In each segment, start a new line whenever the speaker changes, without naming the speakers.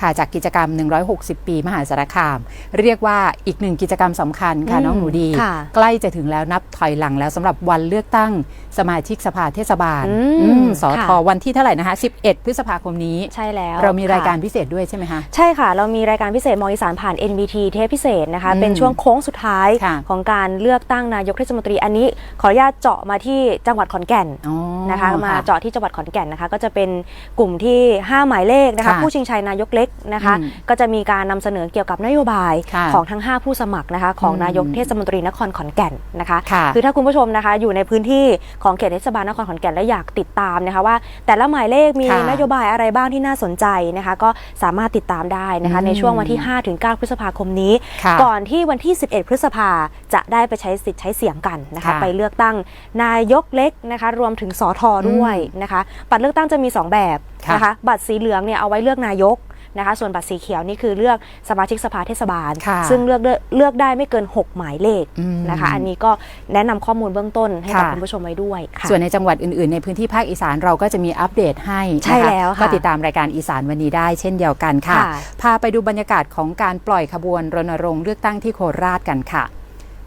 ค่ะจากกิจกรรม 160 ปี มหาสารคาม เรียกว่าอีกหนึ่งกิจกรรมสำคัญค่ะ
อืม
น้องหนูดี
ค่ะ
ใกล้จะถึงแล้วนับถอยหลังแล้วสำหรับวันเลือกตั้งสมาชิกสภาเทศบาล
อืม
อืมสอท
ค่ะ
วันที่เท่าไหร่นะคะ 11 พฤษภาคมนี้
ใช่แล้ว
เรามีรายการ
ค่ะ
พิเศษด้วยใช่ไหมคะ
ใช่ค่ะ เรามีรายการพิเศษมองอีสานผ่าน NVT เทปพิเศษนะคะ
อืม
เป็นช่วงโค้งสุดท้าย
ค่ะ
ของการเลือกตั้งนายกเทศมนตรีอันนี้ ขออนุญาตเจาะมาที่จังหวัดขอนแก่น
อ๋อ
นะคะมาเจาะที่จังหวัดขอนแก่นนะคะ ก็จะเป็นกลุ่มที่ 5 หมายเลขนะคะ
ค่ะ
ผู้ชิงชัยนายกเล็กนะคะ
อืม
ก็จะมีการนำเสนอเกี่ยวกับนโยบาย
ค่ะ
ของทั้ง 5 ผู้สมัครนะคะของ
อืม
นายกเทศมนตรีนครขอนแก่นนะคะ
ค่ะ
คือถ้าคุณผู้ชมนะคะอยู่ในพื้นที่ของเขตเทศบาลนครขอนแก่นและอยากติดตามนะคะว่า แต่ละหมายเลขมี
ค่ะ
นโยบายอะไรบ้างที่น่าสนใจนะคะ ก็สามารถติดตามได้นะคะ
อืม
ในช่วงวันที่ 5-9 พฤษภาคมนี้
ค่ะ
ก่อนที่วันที่ 11 พฤษภาจะได้ไปใช้สิทธิ์ใช้เสียงกันนะคะ
ค่ะ
ไปเลือกตั้งนายกเล็กนะคะรวมถึงสอทอด้วยนะคะบัตรเลือกตั้งจะมี 2 แบบ
ค่ะ
นะคะบัตรสีเหลืองเนี่ยเอาไว้เลือกนายก นะคะ ส่วนบัตรสีเขียวนี่คือเลือกสมาชิกสภาเทศบาล
ค่ะ
ซึ่งเลือกได้เลือกได้ไม่เกิน 6 หมายเลข
อืม
นะคะ อันนี้ก็แนะนำข้อมูลเบื้องต้นให้กับ
ค่ะ
คุณผู้ชมไว้ด้วยค่ะ
ส่วนในจังหวัดอื่นๆ ในพื้นที่ภาคอีสานเราก็จะมีอัปเดตให้
ใช่
นะคะ
แล้วค่ะ
ก็ติดตามรายการอีสานวันนี้ได้เช่นเดียวกันค่ะ
ค่ะ
พาไปดูบรรยากาศของการปล่อยขบวนรณรงค์เลือกตั้งที่โคราชกันค่ะ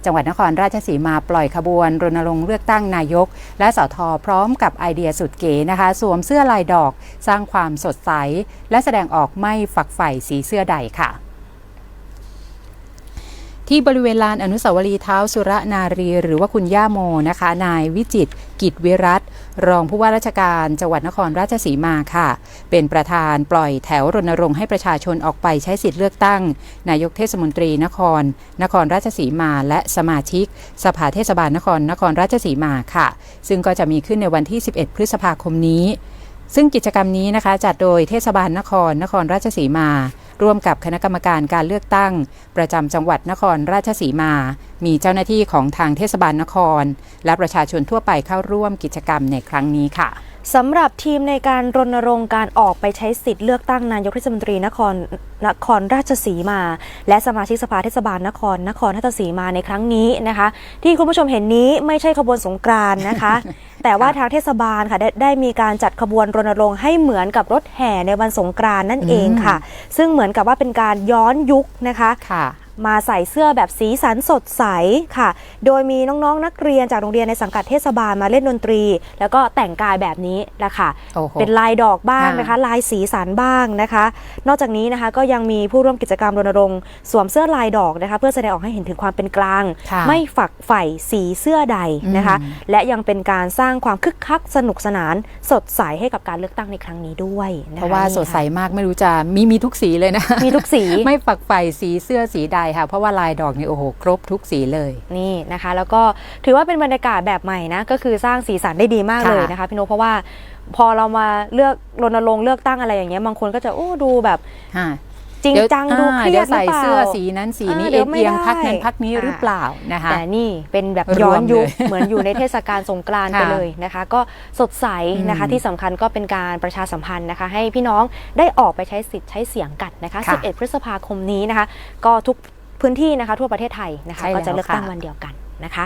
จังหวัดนครราชสีมาปล่อยขบวนรณรงค์เลือกตั้งนายก และสทพร้อมกับไอเดียสุดเก๋นะคะ สวมเสื้อลายดอก สร้างความสดใส และแสดงออกไม่ฝักใฝ่สีเสื้อใดค่ะที่บริเวณลานอนุสาวรีย์เท้าสุรนารี หรือว่าคุณย่าโมนะคะ นายวิจิต กิจวิรัตรองผู้ว่าราชการจังหวัดนครราชสีมาค่ะ เป็นประธานปล่อยแถวรณรงค์ให้ประชาชนออกไปใช้สิทธิ์เลือกตั้ง นายกเทศมนตรีนคร นครราชสีมาและสมาชิก สภาเทศบาลนครนครราชสีมาค่ะ ซึ่งก็จะมีขึ้นในวันที่ 11 พฤษภาคมนี้ ซึ่งกิจกรรมนี้นะคะจัดโดยเทศบาลนครนครราชสีมา ร่วมกับคณะกรรมการการเลือกตั้ง ประจำจังหวัดนครราชสีมา มีเจ้าหน้าที่ของทางเทศบาลนคร และประชาชนทั่วไปเข้าร่วมกิจกรรมในครั้งนี้ค่ะ
สำหรับทีมในการรณรงค์การออกไปใช้สิทธิ์เลือกตั้งนายกเทศมนตรีนครนครราชสีมา และสมาชิกสภาเทศบาลนครนครราชสีมาในครั้งนี้นะคะ ที่คุณผู้ชมเห็นนี้ไม่ใช่ขบวนสงกรานต์นะคะ แต่ว่าทางเทศบาลค่ะได้ได้มีการจัดขบวนรณรงค์ให้เหมือนกับรถแห่ในวันสงกรานต์นั่นเองค่ะ ซึ่งเหมือนกับว่าเป็นการย้อนยุคนะคะ
ค่ะ
มาใส่เสื้อแบบสีสันสดใสค่ะ โดยมีน้องๆ นักเรียนจากโรงเรียนในสังกัดเทศบาลมาเล่นดนตรี แล้วก็แต่งกายแบบนี้แหละค่ะ
โอ้โห
เป็นลายดอกบ้าง
ค่ะ
นะคะ ลายสีสันบ้างนะคะ นอกจากนี้นะคะก็ยังมีผู้ร่วมกิจกรรมรณรงค์สวมเสื้อลายดอกนะคะ เพื่อแสดงออกให้เห็นถึงความเป็นกลาง
ค่ะ
ไม่ฝักใฝ่สีเสื้อใดนะคะ
อืม
และยังเป็นการสร้างความคึกคักสนุกสนาน สดใสให้กับการเลือกตั้งในครั้งนี้ด้วยนค
เพราะว่า
นี่
สดใส
ค่ะ
มากไม่รู้จะมีมีทุกสีเลยนะ
มีทุกสี
ไม่ฝักใฝ่สีเสื้อสีใดค่ะ เพราะว่าลายดอกนี่โอ้โหครบทุกสีเลย
นี่นะคะ แล้วก็ถือว่าเป็นบรรยากาศแบบใหม่นะ ก็คือสร้างสีสันได้ดีมาก
ค่ะ
เลยนะคะพี่นกเพราะว่าพอเรามาเลือกรณรงค์เลือกตั้งอะไรอย่างเงี้ยบางคนก็จะโอ้ดูแบบ
ค่ะ
จริง
เดี๋ยว
จังดู
อ่า
เครี
เดี๋
ย
ย
ด
ว
หรือ
ใส่
เปล่า
เสื้อสีนั้นสีนี้
เออ
เอ็
เดี๋ย
น
วไม่
เอียง
ได้
พักนั้นพักนี้
อ่า
หรือเปล่านะคะ
แต่นี่เป็นแบบ
รวม
ย้อนยุค
เลย
เหมือนอยู่ในเทศกาลสงกรานต์ไป
ค่ะ
เลยนะคะ ก็สดใสนะคะ
อืม
ที่สำคัญก็เป็นการประชาสัมพันธ์นะคะ ให้พี่น้องได้ออกไปใช้สิทธิ์ใช้เสียงกันนะคะ
ค่ะ
11 พฤษภาคมนี้นะคะ ก็ทุก พื้นที่นะคะทั่วประเทศไทยนะคะ
ใช่
ก็จะ
แล้ว
เลือกตั้ง
ค่ะ
วันเดียวกันนะคะ